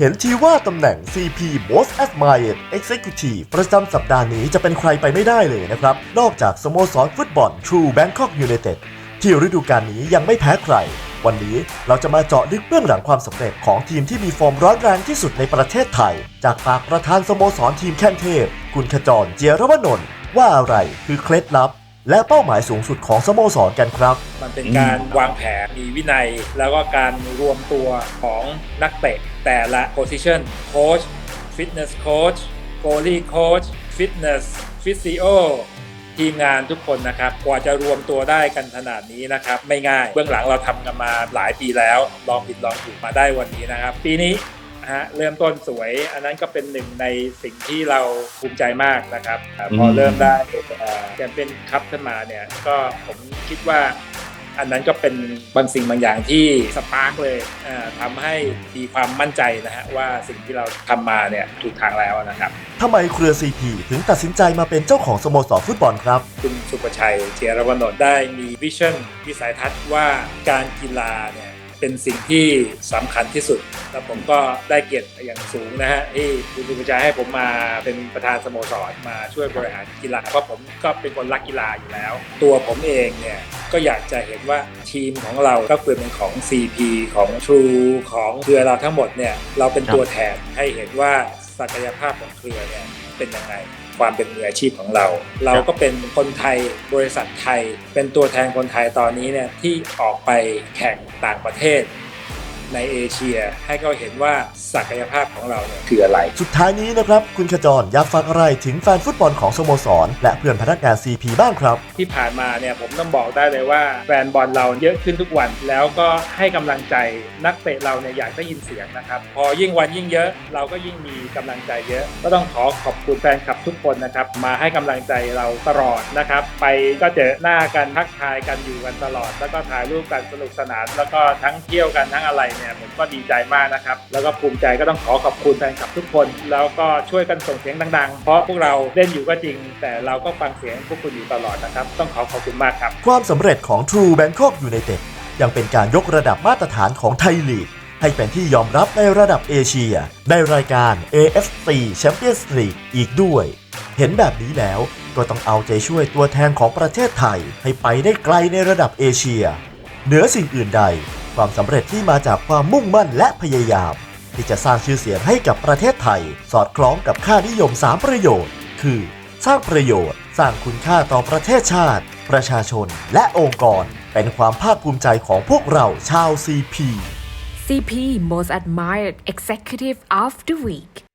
เห็นทีว่าตำแหน่ง CP Most Admired Executive ประจำสัปดาห์นี้จะเป็นใครไปไม่ได้เลยนะครับ นอกจากสโมสรฟุตบอล True Bangkok United ที่ฤดูกาลนี้ยังไม่แพ้ใคร วันนี้เราจะมาเจาะลึกเบื้องหลังความสำเร็จของทีมที่มีฟอร์มร้อนแรงที่สุดในประเทศไทย จากปากประธานสโมสรทีมแข้งเทพ คุณขจรเจียรวนนท์ว่าอะไรคือเคล็ดลับ และเป้าหมายสูงสุดของสโมสรกันครับ มันเป็นการวางแผนมีวินัย แล้วก็การรวมตัวของนักเตะแต่ละ position coach fitness coach goalie coach fitness physio ทีมงานทุกคนนะครับ กว่าจะรวมตัวได้กันขนาดนี้นะครับ ไม่ง่าย เบื้องหลังเราทำกันมาหลายปีแล้ว ลองผิดลองถูกมาได้วันนี้นะครับ ปีนี้ นะฮะเริ่มต้นสวย อันนั้นก็เป็นหนึ่งในสิ่งที่เราภูมิใจมากนะครับอ่าพอเริ่มได้แชมเปี้ยนคัพขึ้นมาเนี่ยก็ผมคิดว่าอันนั้นก็เป็นบางสิ่งบางอย่างที่สปาร์กเลยอ่าทำให้มีความมั่นใจนะฮะว่าสิ่งที่เราทำมาเนี่ยถูกทางแล้วนะครับ ทำไมเครือ CP ถึงตัดสินใจมาเป็นเจ้าของสโมสรฟุตบอลครับ คุณสุประชัยเจียรวนนท์ได้มีวิชั่นวิสัยทัศน์ว่าการกีฬาเนี่ย เป็นสิ่งที่สำคัญที่สุด แล้วผมก็ได้เกียรติอย่างสูงนะฮะที่คุณสุประชัยให้ผมมาเป็นประธานสโมสรมาช่วยบริหารกีฬาเพราะผมก็เป็นคนรักกีฬาอยู่แล้ว ตัวผมเองเนี่ยก็อยากจะเห็นว่าทีมของเราก็คือเป็นของ CP ของ True ของเครือเราทั้งหมดเนี่ยเราเป็นตัวแทนให้เห็นว่าศักยภาพของเครือเนี่ยเป็นยังไง ความเป็นมืออาชีพของเรา เราก็เป็นคนไทยบริษัทไทย เป็นตัวแทนคนไทยตอนนี้เนี่ยที่ออกไปแข่งต่างประเทศ ในเอเชีย ให้เขาเห็นว่าศักยภาพของเราเนี่ยคืออะไร สุดท้ายนี้นะครับ คุณขจรอยากฝากอะไรถึงแฟนฟุตบอลของสโมสร และเพื่อนพนักงาน CP บ้างครับ ที่ผ่านมาเนี่ยผมต้องบอกได้เลยว่าแฟนบอลเราเยอะขึ้นทุกวัน แล้วก็ให้กำลังใจนักเตะเราเนี่ยอยากได้ยินเสียงนะครับพอยิ่งวันยิ่งเยอะ เราก็ยิ่งมีกำลังใจเยอะ ก็ต้องขอขอบคุณแฟนคลับทุกคนนะครับมาให้กำลังใจเราตลอดนะครับ ไปก็เจอหน้ากันทักทายกันอยู่กันตลอด แล้วก็ถ่ายรูปกันสนุกสนาน แล้วก็ทั้งเที่ยวกันทั้งอะไรเนี่ยผมก็ดีใจมากนะครับ แล้วก็ภูมิใจก็ต้องขอขอบคุณแฟนคลับทุกคน แล้วก็ช่วยกันส่งเสียงดังๆ เพราะพวกเราเล่นอยู่ก็จริง แต่เราก็ฟังเสียงพวกคุณอยู่ตลอดนะครับ ต้องขอขอบคุณมากครับ ความสำเร็จของ True Bangkok United ยังเป็นการยกระดับมาตรฐานของไทยลีกให้เป็นที่ยอมรับในระดับเอเชีย ในรายการ AFC Champions League อีกด้วย เห็นแบบนี้แล้วก็ต้องเอาใจช่วยตัวแทนของประเทศไทย ให้ไปได้ไกลในระดับเอเชีย เหนือสิ่งอื่นใด ความสำเร็จที่มาจากความมุ่งมั่นและพยายาม ที่จะสร้างชื่อเสียงให้กับประเทศไทย สอดคล้องกับค่านิยม 3 ประโยชน์ คือ สร้างประโยชน์ สร้างคุณค่าต่อประเทศชาติ ประชาชน และองค์กร เป็นความภาคภูมิใจของพวกเราชาว CP CP Most Admired Executive of the Week